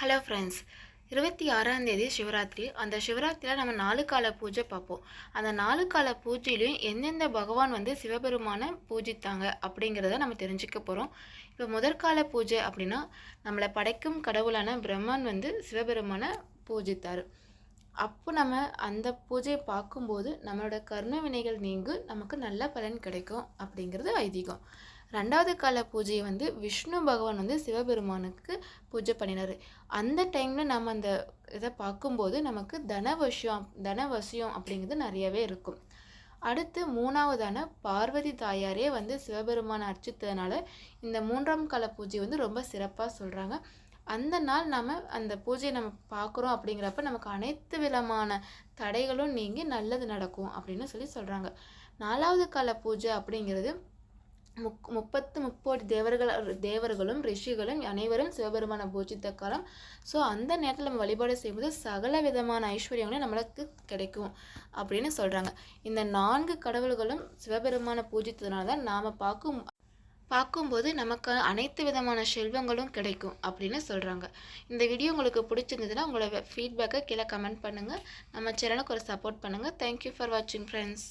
Hello friends இருபத்தி ஆறாம் தேதி சிவராத்திரி. அந்த சிவராத்திரியில் நம்ம நாலு கால பூஜை பார்ப்போம். அந்த நாலு கால பூஜையிலையும் எந்தெந்த பகவான் வந்து சிவபெருமானை பூஜித்தாங்க அப்படிங்கிறத நம்ம தெரிஞ்சுக்க போகிறோம் இப்போ முதற்கால பூஜை அப்படின்னா நம்மளை படைக்கும் கடவுளான பிரம்மன் வந்து சிவபெருமானை பூஜித்தார். அப்போ நம்ம அந்த பூஜையை பார்க்கும்போது நம்மளோட கர்ம வினைகள் நீங்கு நமக்கு நல்ல பலன் கிடைக்கும் அப்படிங்கிறது ஐதீகம். ரெண்டாவது கால பூஜையை வந்து விஷ்ணு பகவான் வந்து சிவபெருமானுக்கு பூஜை பண்ணினார். அந்த டைமில் நம்ம அந்த இதை பார்க்கும்போது நமக்கு தனவசியம் தனவசியம் அப்படிங்கிறது நிறையவே இருக்கும். அடுத்து மூணாவதான பார்வதி தாயாரே வந்து சிவபெருமானை அர்ச்சித்ததுனால இந்த மூன்றாம் கால பூஜை வந்து ரொம்ப சிறப்பாக சொல்கிறாங்க அந்த நாள் நம்ம அந்த பூஜையை நம்ம பார்க்குறோம் அப்படிங்கிறப்ப நமக்கு அனைத்து விதமான தடைகளும் நீங்கி நல்லது நடக்கும் அப்படின்னு சொல்லி சொல்கிறாங்க நாலாவது கால பூஜை அப்படிங்கிறது முக் முப்பத்து முப்போடி தேவர்கள் தேவர்களும் ரிஷிகளும் அனைவரும் சிவபெருமானை பூஜித்த காலம். ஸோ அந்த நேரத்தில் நம்ம வழிபாடு செய்யும்போது சகல விதமான ஐஸ்வர்யங்களும் நம்மளுக்கு கிடைக்கும் அப்படின்னு சொல்கிறாங்க இந்த நான்கு கடவுள்களும் சிவபெருமானை பூஜித்ததுனால தான் நாம் பார்க்கும் பார்க்கும்போது நமக்கு அனைத்து விதமான செல்வங்களும் கிடைக்கும் அப்படின்னு சொல்கிறாங்க இந்த வீடியோ உங்களுக்கு பிடிச்சிருந்ததுன்னா உங்களோட ஃபீட்பேக்கை கீழே கமெண்ட் பண்ணுங்கள் நம்ம சேனலுக்கு ஒரு சப்போர்ட் பண்ணுங்கள் தேங்க்யூ ஃபார் வாட்சிங் ஃப்ரெண்ட்ஸ்